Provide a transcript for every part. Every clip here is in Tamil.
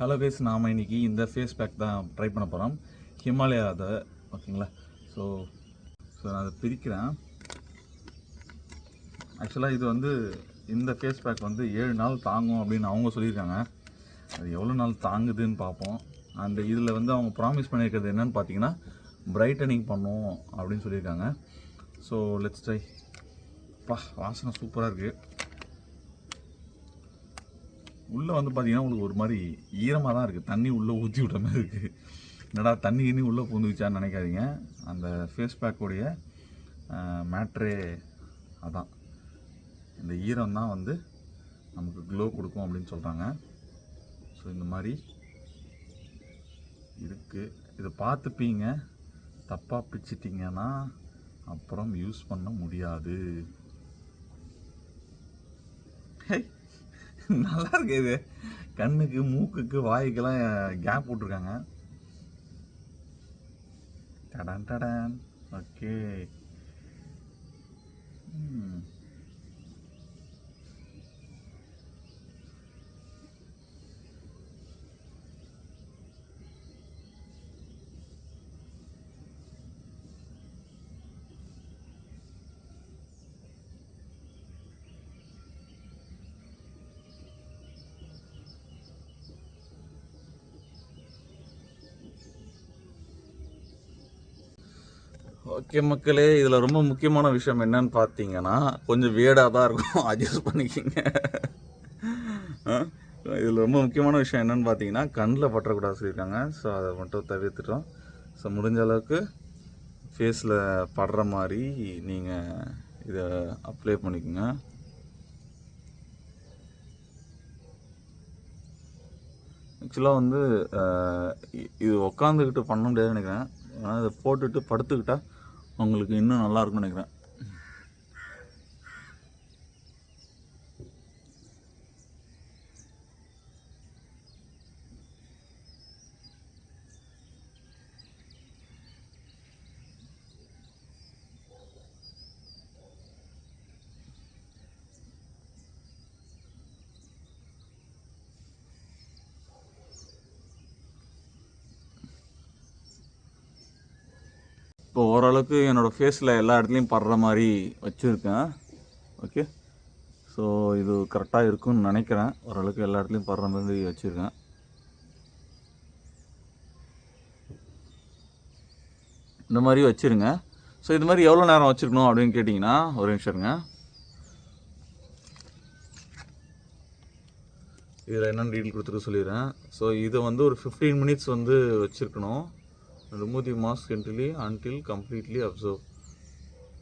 ஹலோ கேஸ் நாம் இன்னைக்கு இந்த ஃபேஸ் பேக் தான் ட்ரை பண்ண போகிறோம் ஹிமாலயா அதை ஓகேங்களா? ஸோ ஸோ நான் அதை பிரிக்கிறேன். ஆக்சுவலாக இது வந்து இந்த ஃபேஸ் பேக் வந்து ஏழு நாள் தாங்கும் அப்படின்னு அவங்க சொல்லியிருக்காங்க. அது எவ்வளோ நாள் தாங்குதுன்னு பார்ப்போம். அந்த இதில் வந்து அவங்க ப்ராமிஸ் பண்ணியிருக்கிறது என்னன்னு பார்த்தீங்கன்னா பிரைட்டனிங் பண்ணும் அப்படின்னு சொல்லியிருக்காங்க. ஸோ லெட்ஸ் ட்ரை பா வாசனை சூப்பராக இருக்குது உள்ளே வந்து பார்த்தீங்கன்னா உங்களுக்கு ஒரு மாதிரி ஈரமாக தான் இருக்குது தண்ணி உள்ளே ஊற்றி விட்ட மாதிரி இருக்குது என்னடா தண்ணி கிண்ணி உள்ளே பூந்துக்குச்சான்னு நினைக்காதீங்க. அந்த ஃபேஸ் பேக்கோடைய மேட்ரே அதான். இந்த ஈரம் தான் வந்து நமக்கு க்ளோ கொடுக்கும் அப்படின்னு சொல்கிறாங்க ஸோ இந்த மாதிரி இருக்குது இதை பார்த்துப்பீங்க. தப்பாக பிச்சிட்டிங்கன்னா அப்புறம் யூஸ் பண்ண முடியாது. ஹே நல்லா இருக்கு இது. கண்ணுக்கு மூக்குக்கு வாய்க்கெல்லாம் கேப் விட்ருக்காங்க டடான் டடான். ஓகே. ஓகே மக்களே இதில் ரொம்ப முக்கியமான விஷயம் என்னன்னு பார்த்தீங்கன்னா கொஞ்சம் வேடாக தான் இருக்கும். அட்ஜஸ்ட் பண்ணிக்கிங்க. இதில் ரொம்ப முக்கியமான விஷயம் என்னென்னு பார்த்தீங்கன்னா கண்ணில் பற்றக்கூடாது சொல்லியிருக்காங்க. ஸோ அதை மட்டும் தவிர்த்துட்டோம். ஸோ முடிஞ்ச அளவுக்கு ஃபேஸில் படுற மாதிரி நீங்கள் இதை அப்ளை பண்ணிக்கோங்க. ஆக்சுவலாக வந்து இது உக்காந்துக்கிட்டு பண்ண முடியாதுன்னு நினைக்கிறேன். ஆனால் இதை போட்டுட்டு படுத்துக்கிட்டால் அவங்களுக்கு இன்னும் நல்லாயிருக்கும்னு நினைக்கிறேன். இப்போ ஓரளவுக்கு என்னோடய ஃபேஸில் எல்லா இடத்துலையும் படுற மாதிரி வச்சுருக்கேன். ஓகே ஸோ இது கரெக்டாக இருக்கும்னு நினைக்கிறேன். ஓரளவுக்கு எல்லா இடத்துலையும் படுற மாதிரி வச்சுருக்கேன். இந்த மாதிரி வச்சுருங்க. ஸோ இது மாதிரி எவ்வளோ நேரம் வச்சுருக்கணும் அப்படின்னு கேட்டிங்கன்னா ஒரு நிமிஷம் இருங்க. இதில் என்னென்னு டீட்டெயில் கொடுத்துட்டு சொல்லிடுறேன். ஸோ இதை வந்து ஒரு ஃபிஃப்டீன் மினிட்ஸ் வந்து வச்சுருக்கணும். Remove the mask entirely until completely absorb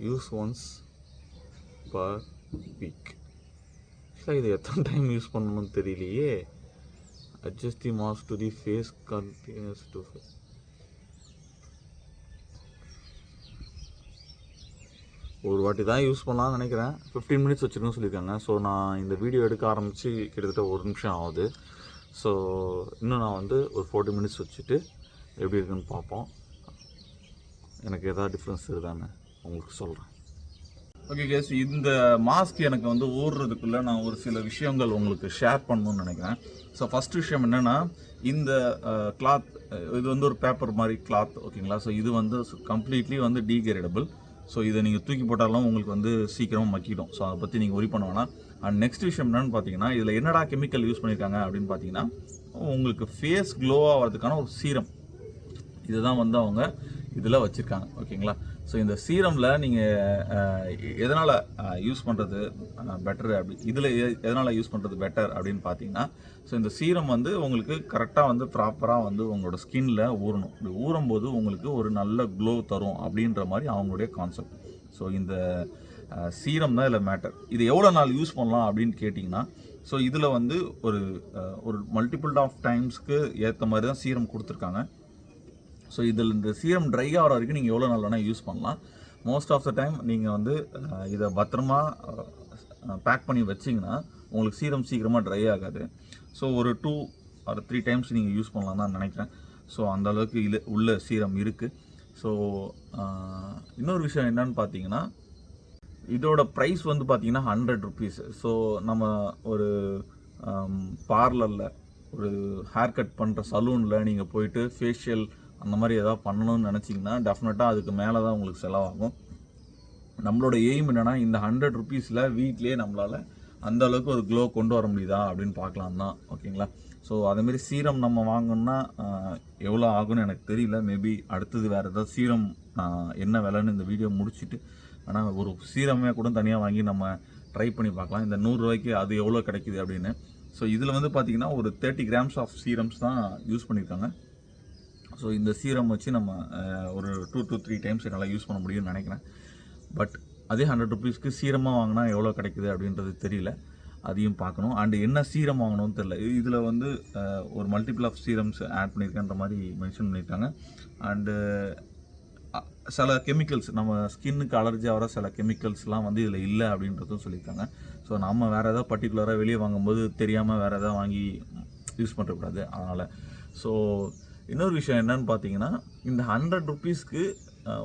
use once per week இல்லை இது எத்தனை டைம் யூஸ் பண்ணணும்னு தெரியலையே. Adjust the mask to the face continues to ஒரு வாட்டி தான் யூஸ் பண்ணலாம்னு நினைக்கிறேன். ஃபிஃப்டீன் மினிட்ஸ் வச்சுருக்கணும்னு சொல்லியிருக்காங்க. ஸோ நான் இந்த வீடியோ எடுக்க ஆரம்பித்து கிட்டத்தட்ட ஒரு நிமிஷம் ஆகுது. ஸோ இன்னும் நான் வந்து ஒரு ஃபோர்ட்டி மினிட்ஸ் வச்சுட்டு எப்படி இருக்குன்னு பார்ப்போம். எனக்கு எதாவது டிஃப்ரென்ஸ் இருக்குதான்னு உங்களுக்கு சொல்கிறேன் ஓகே கேஸ் இந்த மாஸ்க் எனக்கு வந்து ஊறுறதுக்குள்ளே நான் ஒரு சில விஷயங்கள் உங்களுக்கு ஷேர் பண்ணணும்னு நினைக்கிறேன். ஸோ ஃபஸ்ட் விஷயம் என்னென்னா இந்த கிளாத் இது வந்து ஒரு பேப்பர் மாதிரி கிளாத் ஓகேங்களா ஸோ இது வந்து கம்ப்ளீட்லி வந்து டீகிரேடபிள் ஸோ இதை நீங்கள் தூக்கி போட்டாலும் உங்களுக்கு வந்து சீக்கிரமாக மக்கிடும். ஸோ அதை பற்றி நீங்கள் ஒரி பண்ண வேணாம். அண்ட் நெக்ஸ்ட் விஷயம் என்னென்னு பார்த்தீங்கன்னா இதில் என்னடா கெமிக்கல் யூஸ் பண்ணியிருக்காங்க அப்படின்னு பார்த்தீங்கன்னா உங்களுக்கு ஃபேஸ் க்ளோ ஆகிறதுக்கான ஒரு சீரம் இதுதான் வந்து அவங்க இதில் வச்சுருக்காங்க. ஓகேங்களா? ஸோ இந்த சீரமில் நீங்கள் எதனால் யூஸ் பண்ணுறது பெட்டர் அப்படி இதில் எதனால் யூஸ் பண்ணுறது பெட்டர் அப்படின்னு பார்த்தீங்கன்னா ஸோ இந்த சீரம் வந்து உங்களுக்கு கரெக்டாக வந்து ப்ராப்பராக வந்து உங்களோட ஸ்கின்ல ஊறணும். இப்படி ஊறும்போது உங்களுக்கு ஒரு நல்ல க்ளோ தரும் அப்படின்ற மாதிரி அவங்களுடைய கான்செப்ட் ஸோ இந்த சீரம் தான் இதில் மேட்டர் இது எவ்வளோ நாள் யூஸ் பண்ணலாம் அப்படின்னு கேட்டிங்கன்னா ஸோ இதில் வந்து ஒரு ஒரு மல்டிபிள் ஆஃப் டைம்ஸ்க்கு ஏற்ற மாதிரி தான் சீரம் கொடுத்துருக்காங்க. ஸோ இதில் இந்த சீரம் ட்ரை ஆகிற வரைக்கும் நீங்கள் எவ்வளோ நாள் வேணால் யூஸ் பண்ணலாம். மோஸ்ட் ஆஃப் த டைம் நீங்கள் வந்து இதை பத்திரமா பேக் பண்ணி வச்சிங்கன்னா உங்களுக்கு சீரம் சீக்கிரமாக ட்ரை ஆகாது. ஸோ ஒரு டூ ஆர் த்ரீ டைம்ஸ் நீங்கள் யூஸ் பண்ணலாம் தான் நினைக்கிறேன். ஸோ அந்த அளவுக்கு இது உள்ள சீரம் இருக்குது ஸோ இன்னொரு விஷயம் என்னன்னு பார்த்தீங்கன்னா இதோட ப்ரைஸ் வந்து பார்த்தீங்கன்னா ஹண்ட்ரட் ருபீஸ் ஸோ நம்ம ஒரு பார்லரில் ஒரு ஹேர் கட் பண்ணுற சலூனில் நீங்கள் போயிட்டு ஃபேஷியல் அந்த மாதிரி ஏதாவது பண்ணணும்னு நினச்சிங்கன்னா டெஃபினட்டாக அதுக்கு மேலே தான் உங்களுக்கு செலவாகும். நம்மளோட எய்ம் என்னென்னா இந்த ஹண்ட்ரட் ருபீஸில் வீட்லேயே நம்மளால் அந்த அளவுக்கு ஒரு க்ளோ கொண்டு வர முடியுதா அப்படின்னு பார்க்கலாம் தான். ஓகேங்களா? ஸோ அதேமாரி சீரம் நம்ம வாங்கணும்னா எவ்வளோ ஆகும்னு எனக்கு தெரியல. மேபி அடுத்தது வேறு ஏதாவது சீரம் நான் என்ன விலைன்னு இந்த வீடியோ முடிச்சுட்டு ஆனால் ஒரு சீரமே கூட தனியாக வாங்கி நம்ம ட்ரை பண்ணி பார்க்கலாம். இந்த நூறுரூவாய்க்கு அது எவ்வளோ கிடைக்குது அப்படின்னு. ஸோ இதில் வந்து பார்த்தீங்கன்னா ஒரு தேர்ட்டி கிராம்ஸ் ஆஃப் சீரம்ஸ் தான் யூஸ் பண்ணியிருக்காங்க ஸோ இந்த சீரம் வச்சு நம்ம ஒரு டூ டூ த்ரீ டைம்ஸ் என்னால் யூஸ் பண்ண முடியும்னு நினைக்கிறேன். பட் அதே ஹண்ட்ரட் ருபீஸ்க்கு சீரமாக வாங்கினா எவ்வளோ கிடைக்குது அப்படின்றது தெரியல. அதையும் பார்க்கணும். அண்ட் என்ன சீரம் வாங்கணும்னு தெரியல. இதில் வந்து ஒரு மல்டிபிள் ஆஃப் சீரம்ஸ் ஆட் பண்ணியிருக்கேன்ற மாதிரி மென்ஷன் பண்ணியிருக்காங்க அண்டு சில கெமிக்கல்ஸ் நம்ம ஸ்கின்னுக்கு அலர்ஜி ஆகிற சில கெமிக்கல்ஸ்லாம் வந்து இதில் இல்லை அப்படின்றதும் சொல்லியிருக்காங்க. ஸோ நம்ம வேறு எதாவது பர்டிகுலராக வெளியே வாங்கும்போது தெரியாமல் வேறு எதாவது வாங்கி யூஸ் பண்ணுறக்கூடாது அதனால் ஸோ இன்னொரு விஷயம் என்னன்னு பார்த்தீங்கன்னா இந்த ஹண்ட்ரட் ருபீஸ்க்கு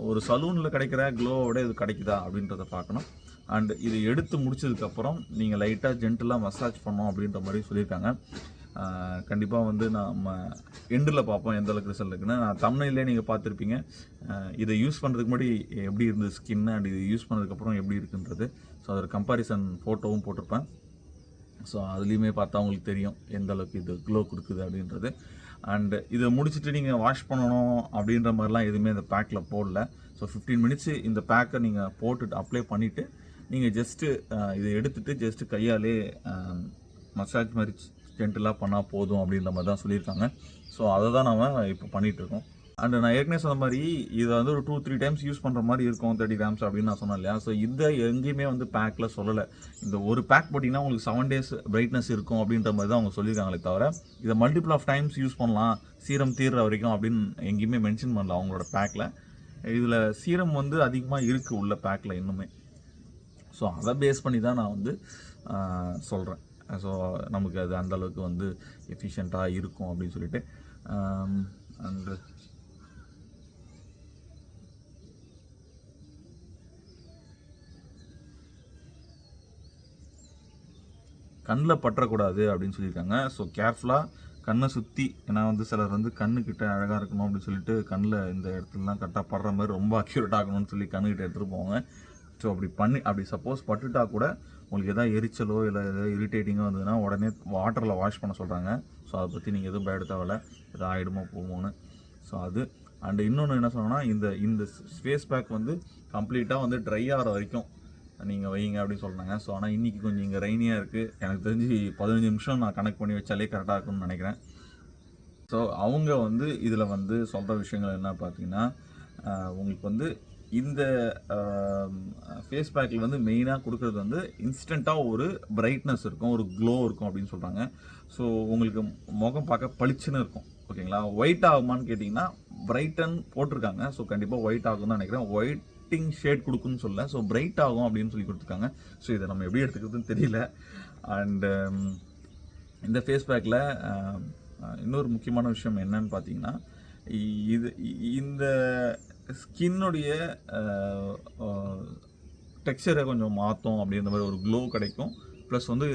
ஒரு சலூனில் கிடைக்கிற க்ளோவோட இது கிடைக்குதா அப்படின்றத பார்க்கணும். அண்ட் இது எடுத்து முடிச்சதுக்கப்புறம் நீங்கள் லைட்டாக ஜென்டலாக மசாஜ் பண்ணோம் அப்படின்ற மாதிரி சொல்லியிருக்காங்க. கண்டிப்பாக வந்து நம்ம எண்டில் பார்ப்போம் எந்த அளவுக்கு ரிசல்ட் இருக்குன்னு. நான் தமிழ்லேயே நீங்கள் பார்த்துருப்பீங்க. இதை யூஸ் பண்ணுறதுக்கு முன்னாடி எப்படி இருந்தது ஸ்கின் அண்ட் இது யூஸ் பண்ணதுக்கப்புறம் எப்படி இருக்குன்றது. ஸோ அதோட கம்பாரிசன் ஃபோட்டோவும் போட்டிருப்பேன். ஸோ அதுலேயுமே பார்த்தா உங்களுக்கு தெரியும் எந்த அளவுக்கு இது க்ளோ கொடுக்குது அப்படின்றது. அண்டு இதை முடிச்சுட்டு நீங்கள் வாஷ் பண்ணணும் அப்படின்ற மாதிரிலாம் எதுவுமே இந்த பேக்கில் போடல. ஸோ ஃபிஃப்டீன் மினிட்ஸு இந்த பேக்கை நீங்கள் போட்டுட்டு அப்ளை பண்ணிவிட்டு நீங்கள் ஜஸ்ட்டு இதை எடுத்துகிட்டு ஜஸ்ட்டு கையாலே மசாஜ் மாதிரி ஜென்டலாக பண்ணால் போதும் அப்படின்ற மாதிரி தான் சொல்லியிருக்காங்க. ஸோ அதை தான் நம்ம இப்போ பண்ணிகிட்ருக்கோம் அண்ட் நான் ஏற்கனவே சொன்ன மாதிரி இதை வந்து ஒரு டூ த்ரீ டைம்ஸ் யூஸ் பண்ணுற மாதிரி இருக்கும் தேர்ட்டி கிராம்ஸ் அப்படின்னு நான் சொன்னேன் இல்லையா? ஸோ இதை எங்கேயுமே வந்து பேக்கில் சொல்லலை. இந்த ஒரு பேக் போட்டிங்கன்னா உங்களுக்கு செவன் டேஸ் பிரைட்னஸ் இருக்கும் அப்படின்ற மாதிரி தான் அவங்க சொல்லியிருக்காங்களே தவிர இதை மல்டிபிள் ஆஃப் டைம்ஸ் யூஸ் பண்ணலாம். சீரம் தீர்ற வரைக்கும் அப்படின்னு எங்கேயுமே மென்ஷன் பண்ணல அவங்களோட பேக்கில் இதில் சீரம் வந்து அதிகமாக இருக்குது உள்ள பேக்கில் இன்னுமே. ஸோ அதை பேஸ் பண்ணி தான் நான் வந்து சொல்கிறேன் ஸோ நமக்கு அது அந்தளவுக்கு வந்து எஃபிஷியண்ட்டாக இருக்கும் அப்படின்னு சொல்லிட்டு. அண்டு கண்ணில் பற்றக்கூடாது அப்படின்னு சொல்லியிருக்காங்க. ஸோ கேர்ஃபுல்லாக கண்ணை சுற்றி ஏன்னா வந்து சிலர் வந்து கண்ணுக்கிட்ட அழகாக இருக்கணும் அப்படின்னு சொல்லிட்டு கண்ணில் இந்த இடத்துலலாம் கரெக்டாக படுற மாதிரி ரொம்ப அக்யூரேட் ஆகணும்னு சொல்லி கண்ணுக்கிட்ட எடுத்துகிட்டு போவாங்க. ஸோ அப்படி பண்ணி அப்படி சப்போஸ் பட்டுட்டா கூட உங்களுக்கு எதாவது எரிச்சலோ இல்லை எதாவது இரிட்டேட்டிங்கோ வந்ததுன்னா உடனே வாட்டரில் வாஷ் பண்ண சொல்கிறாங்க ஸோ அதை பற்றி நீங்கள் எதுவும் பயப்பட தேவையில்ல. எதாவது ஆகிடுமோ போகுமோன்னு. ஸோ அது. அண்ட் இன்னொன்று என்ன சொன்னால் இந்த இந்த ஃபேஸ் பேக் வந்து கம்ப்ளீட்டாக வந்து ட்ரை ஆகிற வரைக்கும் நீங்கள் வைங்க அப்படின்னு சொல்கிறாங்க ஸோ ஆனால் இன்றைக்கி கொஞ்சம் இங்கே ரெய்னியாக இருக்குது எனக்கு தெரிஞ்சு பதினஞ்சு நிமிஷம் நான் கனெக்ட் பண்ணி வச்சாலே கரெக்டாக இருக்கும்னு நினைக்கிறேன். ஸோ அவங்க வந்து இதில் வந்து சொல்கிற விஷயங்கள் என்ன பார்த்தீங்கன்னா உங்களுக்கு வந்து இந்த ஃபேஸ் பேக்கில் வந்து மெயினாக கொடுக்குறது வந்து இன்ஸ்டண்ட்டாக ஒரு பிரைட்னஸ் இருக்கும் ஒரு க்ளோ இருக்கும் அப்படின்னு சொல்கிறாங்க ஸோ உங்களுக்கு முகம் பார்க்க பளிச்சுன்னு இருக்கும். ஓகேங்களா ஒயிட் ஆகுமான்னு கேட்டிங்கன்னா பிரைட்டன் போட்டிருக்காங்க. ஸோ கண்டிப்பாக ஒயிட் ஆகும்னு நினைக்கிறேன். ஒயிட் லைட்டிங் ஷேட் கொடுக்குன்னு சொல்ல. ஸோ பிரைட் ஆகும் அப்படின்னு சொல்லி கொடுத்துருக்காங்க. ஸோ இதை நம்ம எப்படி எடுத்துக்கிறதுன்னு தெரியல. அண்டு um, இந்த ஃபேஸ் பேக்கில் um, uh, இன்னொரு முக்கியமான விஷயம் என்னன்னு பார்த்தீங்கன்னா இது இந்த ஸ்கின்னுடைய டெக்ஸ்சரை uh, uh, கொஞ்சம் மாற்றும் அப்படின்ற மாதிரி ஒரு க்ளோ கிடைக்கும். ப்ளஸ் வந்து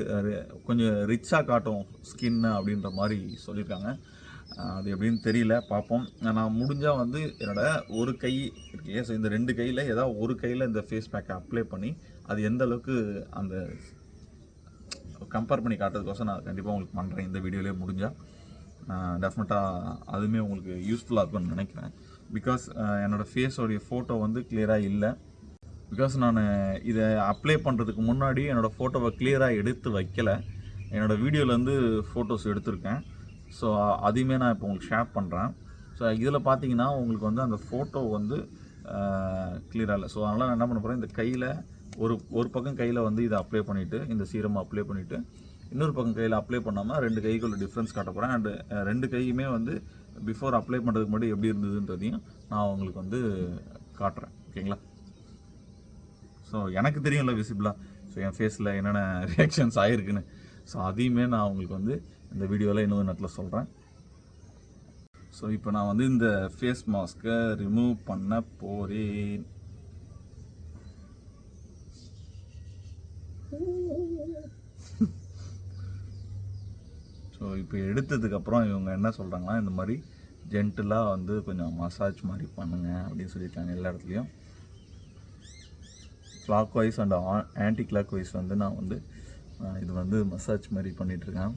கொஞ்சம் ரிச்சாக காட்டும் ஸ்கின்னு அப்படின்ற மாதிரி சொல்லியிருக்காங்க. அது எப்படின்னு தெரியல பார்ப்போம். நான் முடிஞ்சால் வந்து என்னோட ஒரு கை இருக்கு. ஸோ இந்த ரெண்டு கையில் ஏதாவது ஒரு கையில் இந்த ஃபேஸ் பேக்கை அப்ளை பண்ணி அது எந்த அளவுக்கு அந்த கம்பேர் பண்ணி காட்டுறதுக்கோசம் நான் கண்டிப்பாக உங்களுக்கு பண்ணுறேன் இந்த வீடியோலேயே முடிஞ்சால் டெஃபினட்டாக அதுவுமே உங்களுக்கு யூஸ்ஃபுல்லாக இருக்கும்னு நினைக்கிறேன். பிகாஸ் என்னோடய ஃபேஸோடைய ஃபோட்டோ வந்து கிளியராக இல்லை. பிகாஸ் நான் இதை அப்ளை பண்ணுறதுக்கு முன்னாடி என்னோடய ஃபோட்டோவை கிளியராக எடுத்து வைக்கல. என்னோடய வீடியோலேருந்து ஃபோட்டோஸ் எடுத்திருக்கேன். ஸோ அதையுமே நான் இப்போ உங்களுக்கு ஷேர் பண்ணுறேன் ஸோ இதில் பார்த்தீங்கன்னா உங்களுக்கு வந்து அந்த ஃபோட்டோ வந்து கிளியராக இல்லை. ஸோ அதனால் நான் என்ன பண்ண போகிறேன் இந்த கையில் ஒரு ஒரு பக்கம் கையில் வந்து இதை அப்ளை பண்ணிவிட்டு இந்த சீரம் அப்ளை பண்ணிவிட்டு இன்னொரு பக்கம் கையில் அப்ளை பண்ணாமல் ரெண்டு கைக்குள்ள டிஃப்ரென்ஸ் காட்ட போகிறேன் அண்டு ரெண்டு கையுமே வந்து பிஃபோர் அப்ளை பண்ணுறதுக்கு முன்னாடி எப்படி இருந்ததுன்றதையும் நான் உங்களுக்கு வந்து காட்டுறேன். ஓகேங்களா? ஸோ எனக்கு தெரியும்ல விசிபிளாக ஸோ என் ஃபேஸில் என்னென்ன ரியாக்ஷன்ஸ் ஆகிருக்குன்னு ஸோ அதையுமே நான் உங்களுக்கு வந்து இந்த வீடியோவில் இன்னொரு நேரத்தில் சொல்கிறேன் ஸோ இப்போ நான் வந்து இந்த ஃபேஸ் மாஸ்க்கை ரிமூவ் பண்ண போகிறேன் ஸோ இப்போ எடுத்ததுக்கப்புறம் இவங்க என்ன சொல்கிறாங்கன்னா இந்த மாதிரி ஜென்டிலாக வந்து கொஞ்சம் மசாஜ் மாதிரி பண்ணுங்கள் அப்படின்னு சொல்லியிருக்காங்க எல்லா இடத்துலையும். Clockwise and anti clock wise வந்து நான் வந்து இது வந்து மசாஜ் மாதிரி பண்ணிகிட்ருக்கேன்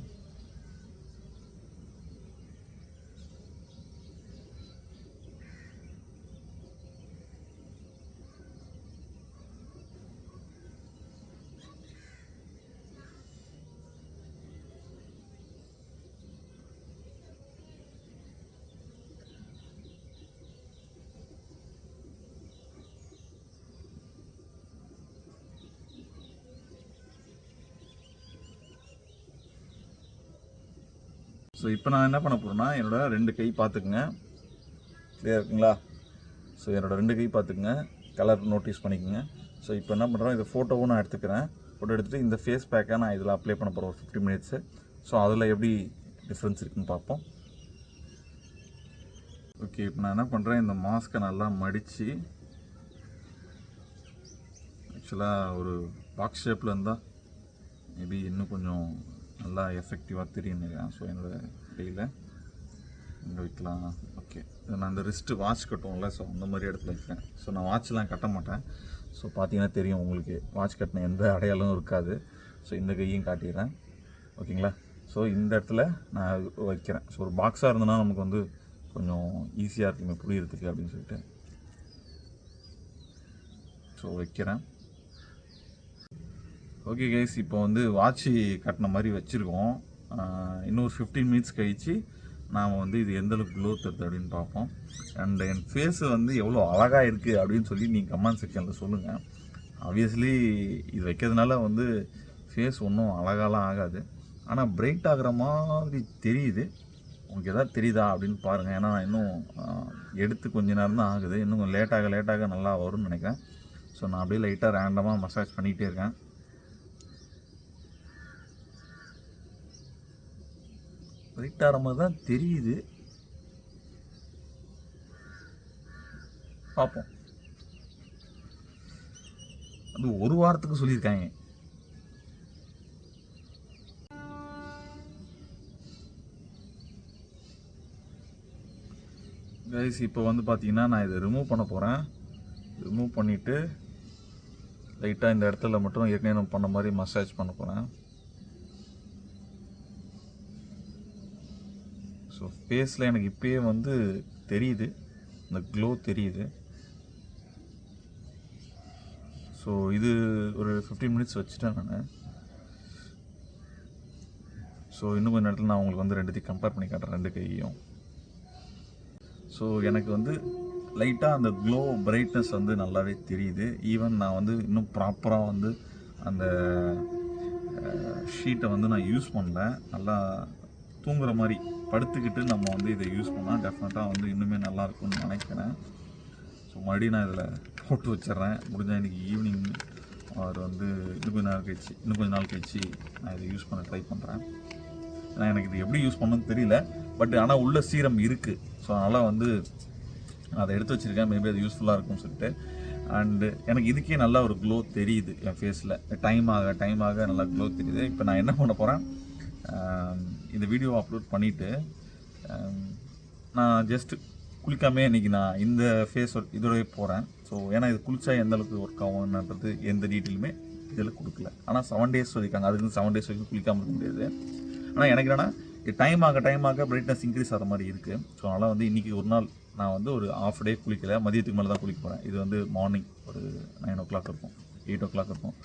ஸோ இப்போ நான் என்ன பண்ண போகிறேன்னா என்னோட ரெண்டு கை பார்த்துக்குங்க கிளியர் இருக்குங்களா? ஸோ என்னோட ரெண்டு கை பார்த்துக்குங்க கலர் நோட்டீஸ் பண்ணிக்கோங்க. ஸோ இப்போ என்ன பண்ணுறேன் இது ஃபோட்டோவும் நான் எடுத்துக்கிறேன். ஃபோட்டோ எடுத்துகிட்டு இந்த ஃபேஸ் பேக்கை நான் இதில் அப்ளை பண்ண போகிறேன் ஒரு ஃபிஃப்டி மினிட்ஸு ஸோ அதில் எப்படி டிஃப்ரென்ஸ் இருக்குன்னு பார்ப்போம் ஓகே இப்போ நான் என்ன பண்ணுறேன் இந்த மாஸ்க்கை நல்லா மடித்து ஆக்சுவலாக ஒரு பாக்ஸ் ஷேப்பில் இருந்தால் மேபி இன்னும் கொஞ்சம் நல்லா எஃபெக்டிவாக தெரியுன்னு ஸோ என்னோட கையில். எங்கள் வீட்டிலாம் ஓகே நான் அந்த ரிஸ்ட்டு வாட்ச் கட்டுவோம்ல. ஸோ அந்த மாதிரி இடத்துல வைக்கிறேன். ஸோ நான் வாட்ச்லாம் கட்ட மாட்டேன். ஸோ பார்த்தீங்கன்னா தெரியும் உங்களுக்கு. வாட்ச் கட்டின எந்த அடையாளமும் இருக்காது. ஸோ இந்த கையும் காட்டிடுறேன். ஓகேங்களா ஸோ இந்த இடத்துல நான் வைக்கிறேன். ஸோ ஒரு பாக்ஸாக இருந்ததுன்னா நமக்கு வந்து கொஞ்சம் ஈஸியாக இருக்குமே புரியறதுக்கு அப்படின்னு சொல்லிட்டு. ஸோ வைக்கிறேன். ஓகே கைஸ் இப்போ வந்து வாட்சி கட்டின மாதிரி வச்சுருக்கோம். இன்னொரு ஃபிஃப்டீன் மினிட்ஸ் கழித்து நாம் வந்து இது எந்த அளவுக்கு க்ளோ தருது அப்படின்னு பார்ப்போம். அண்ட் என் ஃபேஸு வந்து எவ்வளோ அழகாக இருக்குது அப்படின்னு சொல்லி நீங்கள் கமெண்ட் செக்ஷனில் சொல்லுங்கள் ஆப்வியஸ்லி இது வைக்கிறதுனால வந்து ஃபேஸ் ஒன்றும் அழகாலாம் ஆகாது. ஆனால் பிரைட் ஆகிற மாதிரி தெரியுது. உங்களுக்கு எதாவது தெரியுதா அப்படின்னு பாருங்கள் ஏன்னா நான் இன்னும் எடுத்து கொஞ்ச நேரம் தான் ஆகுது. இன்னும் லேட்டாக லேட்டாக நல்லா வரும்னு நினைக்கிறேன். ஸோ நான் அப்படியே லைட்டாக ரேண்டமாக மசாஜ் பண்ணிகிட்டே இருக்கேன். பிரைட் ஆகிற மாதிரி தான் தெரியுது. பார்ப்போம். அது ஒரு வாரத்துக்கு சொல்லியிருக்காங்க. கைஸ் இப்போ வந்து பார்த்தீங்கன்னா நான் இதை ரிமூவ் பண்ண போகிறேன் ரிமூவ் பண்ணிவிட்டு லைட்டாக இந்த இடத்துல மட்டும் ஏற்கனவே நம்ம பண்ண மாதிரி மசாஜ் பண்ண போகிறேன் ஸோ ஃபேஸில் எனக்கு இப்போயே வந்து தெரியுது. இந்த க்ளோ தெரியுது. ஸோ இது ஒரு ஃபிஃப்டீன் மினிட்ஸ் வச்சுட்டேன் நான். ஸோ இன்னும் கொஞ்சம் நேரத்தில் நான் உங்களுக்கு வந்து ரெண்டுத்தையும் கம்பேர் பண்ணி காட்டுறேன் ரெண்டு கையையும். ஸோ எனக்கு வந்து லைட்டாக அந்த க்ளோ பிரைட்னஸ் வந்து நல்லாவே தெரியுது. ஈவன் நான் வந்து இன்னும் ப்ராப்பராக வந்து அந்த ஷீட்டை வந்து நான் யூஸ் பண்ணல. நல்லா தூங்குற மாதிரி படுத்துக்கிட்டு நம்ம வந்து இதை யூஸ் பண்ணால் டெஃபினட்டாக வந்து இன்னுமே நல்லாயிருக்கும்னு நினைக்கிறேன். ஸோ மறுபடியும் நான் இதில் போட்டு வச்சிடுறேன். முடிஞ்சால் இன்றைக்கி ஈவினிங் அவர் வந்து இன்னும் கொஞ்ச நாள் கழிச்சு இன்னும் கொஞ்ச நாள் கழிச்சு நான் இதை யூஸ் பண்ண ட்ரை பண்ணுறேன் ஏன்னா எனக்கு இது எப்படி யூஸ் பண்ணணும்னு தெரியல. பட் ஆனால் உள்ள சீரம் இருக்குது ஸோ அதனால் வந்து நான் அதை எடுத்து வச்சுருக்கேன். மேபி அது யூஸ்ஃபுல்லாக இருக்கும்னு சொல்லிட்டு. அண்டு எனக்கு இதுக்கே நல்லா ஒரு க்ளோ தெரியுது என் ஃபேஸில் டைம் ஆக டைம் ஆக நல்லா க்ளோ தெரியுது. இப்போ நான் என்ன பண்ண போகிறேன் இந்த வீடியோ அப்லோட் பண்ணிவிட்டு நான் ஜஸ்ட்டு குளிக்காமே இன்றைக்கி நான் இந்த ஃபேஸ் இதோடய போகிறேன் ஸோ ஏன்னா இது குளித்தா எந்த அளவுக்கு ஒர்க் ஆகும்ன்றது எந்த டீட்டெயிலுமே இதில் கொடுக்கல. ஆனால் செவன் டேஸ் சொல்லியிருக்காங்க. அதுக்கு செவன் டேஸ் வரைக்கும் குளிக்காமல் இருக்க முடியாது. ஆனால் எனக்கு என்னென்னா டைம் ஆக டைம் ஆக பிரைட்னஸ் இன்க்ரீஸ் ஆகிற மாதிரி இருக்குது ஸோ அதனால் வந்து இன்றைக்கி ஒரு நாள் நான் வந்து ஒரு ஆஃப் டே குளிக்கல. மதியத்துக்கு மேலே தான் குளிக்க போகிறேன் இது வந்து மார்னிங் ஒரு நைன் ஓ கிளாக் இருக்கும். எயிட் ஓ கிளாக் இருக்கும்.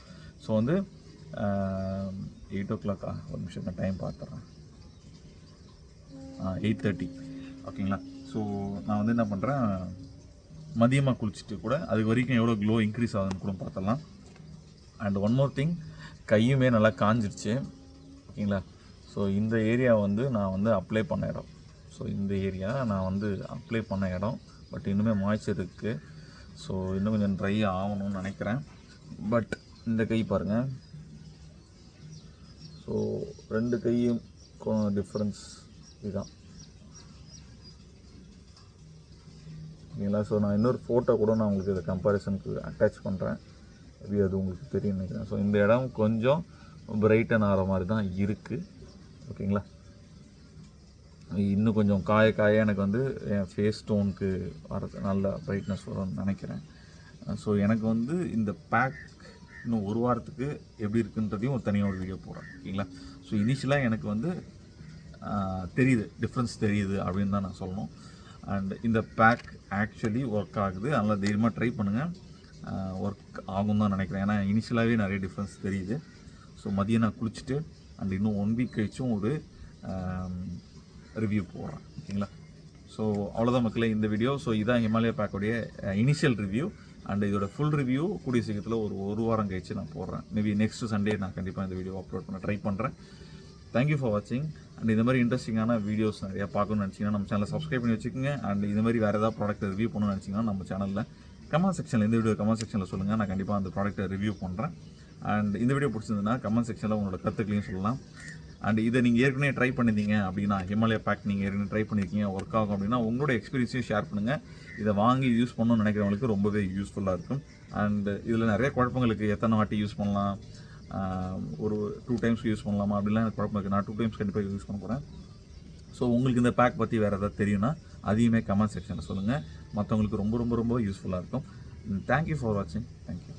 ஸோ வந்து எயிட் ஓ கிளாக்கா ஒரு நிமிஷம் நான் டைம் பார்த்துட்றேன் எயிட் தேர்ட்டி ஓகேங்களா? ஸோ நான் வந்து என்ன பண்ணுறேன் மதியமாக குளிச்சுட்டு கூட அது வரைக்கும் எவ்வளோ க்ளோ இன்க்ரீஸ் ஆகுதுன்னு கூட பார்த்துடலாம் அண்ட் ஒன் மோர் திங் கையுமே நல்லா காஞ்சிருச்சு. ஓகேங்களா? ஸோ இந்த ஏரியா வந்து நான் வந்து அப்ளை பண்ண இடம். ஸோ இந்த ஏரியா நான் வந்து அப்ளை பண்ண இடம். பட் இன்னுமே மாய்ச்சர் இருக்குது ஸோ இன்னும் கொஞ்சம் ட்ரை ஆகணும்னு நினைக்கிறேன். பட் இந்த கை பாருங்கள் ஸோ ரெண்டு கையும் டிஃப்ரென்ஸ் இதுதான். ஓகேங்களா ஸோ நான் இன்னொரு ஃபோட்டோ கூட நான் உங்களுக்கு இதை கம்பேரிசனுக்கு அட்டாச் பண்ணுறேன் மேபி அது உங்களுக்கு தெரியும் நினைக்கிறேன். ஸோ இந்த இடம் கொஞ்சம் பிரைட்டன் ஆகிற மாதிரி தான் இருக்குது ஓகேங்களா? இன்னும் கொஞ்சம் காய காய எனக்கு வந்து என் ஃபேஸ் டோனுக்கு வரது நல்ல பிரைட்னஸ் வரும்னு நினைக்கிறேன். ஸோ எனக்கு வந்து இந்த பேக் இன்னும் ஒரு வாரத்துக்கு எப்படி இருக்குன்றதையும் ஒரு தனியாக ஒரு வீடியோ போடுறேன் ஓகேங்களா? ஸோ இனிஷியலாக எனக்கு வந்து தெரியுது டிஃப்ரென்ஸ் தெரியுது அப்படின்னு தான் நான் சொல்லணும். அண்ட் இந்த பேக் ஆக்சுவலி ஒர்க் ஆகுது. அதனால் தைரியமாக ட்ரை பண்ணுங்கள் ஒர்க் ஆகும் தான் நினைக்கிறேன். ஏன்னா இனிஷியலாகவே நிறைய டிஃப்ரென்ஸ் தெரியுது. ஸோ மதியம் நான் குளிச்சுட்டு அண்ட் இன்னும் ஒன் வீக் கழிச்சும் ஒரு ரிவ்யூ போடுறேன் ஓகேங்களா? ஸோ அவ்வளோதான் மக்களே இந்த வீடியோ ஸோ இதான் ஹிமாலயா பேக்கோடைய இனிஷியல் ரிவ்யூ அண்ட் இதோட ஃபுல் ரிவ்யூ கூடிய சீக்கிரத்தில் ஒரு ஒரு வாரம் கழிச்சு நான் போடுறேன். மேபி நெக்ஸ்ட் சண்டே நான் கண்டிப்பாக இந்த வீடியோ அப்லோட் பண்ண ட்ரை பண்ணுறேன் தேங்க்யூ ஃபார் வாட்சிங் அண்ட் இந்த மாதிரி இன்ட்ரெஸ்டிங்கான வீடியோஸ் நிறையா பார்க்கணும்னு நினச்சிங்கன்னா நம்ம சேனலை சப்ஸ்கிரைப் பண்ணி வச்சுக்கோங்க. அண்ட் இந்த மாதிரி வேறு ஏதாவது ப்ராடக்ட் ரிவ்யூ பண்ணணும்னு நினச்சிங்கன்னா நம்ம சேனலில் கமெண்ட் செக்ஷனில் இந்த வீடியோ கமெண்ட் செக்ஷனில் சொல்லுங்கள் நான் கண்டிப்பாக அந்த ப்ராடக்ட்டை ரிவ்யூ பண்ணுறேன் அண்ட் இந்த வீடியோ பிடிச்சிருந்ததுன்னா கமெண்ட் செக்ஷனில் உங்களோட கருத்துக்களையும் சொல்லலாம். அண்ட் இதை நீங்கள் ஏற்கனவே ட்ரை பண்ணிருந்தீங்க அப்படின்னா ஹிமாலயா பேக் நீங்கள் ஏற்கனவே ட்ரை பண்ணியிருக்கீங்க ஒர்க் ஆகும் அப்படின்னா உங்களோட எக்ஸ்பீரியன்ஸையும் ஷேர் பண்ணுங்கள் இதை வாங்கி யூஸ் பண்ணணும்னு நினைக்கிறவங்களுக்கு ரொம்பவே யூஸ்ஃபுல்லாக இருக்கும். அண்ட் இதில் நிறைய குழப்பங்களுக்கு எத்தனை வாட்டி யூஸ் பண்ணலாம்? ஒரு டூ டைம்ஸ் யூஸ் பண்ணலாமா? அப்படிலாம் எனக்கு குழப்பம் இருக்குது நான் டூ டைம்ஸ் கண்டிப்பாக யூஸ் பண்ண போகிறேன் ஸோ உங்களுக்கு இந்த பேக் பற்றி வேறு ஏதாவது தெரியும்னா அதையுமே கமெண்ட் செக்ஷனில் சொல்லுங்கள் மற்றவங்களுக்கு ரொம்ப ரொம்ப ரொம்ப யூஸ்ஃபுல்லாக இருக்கும். தேங்க்யூ ஃபார் வாட்சிங் தேங்க்யூ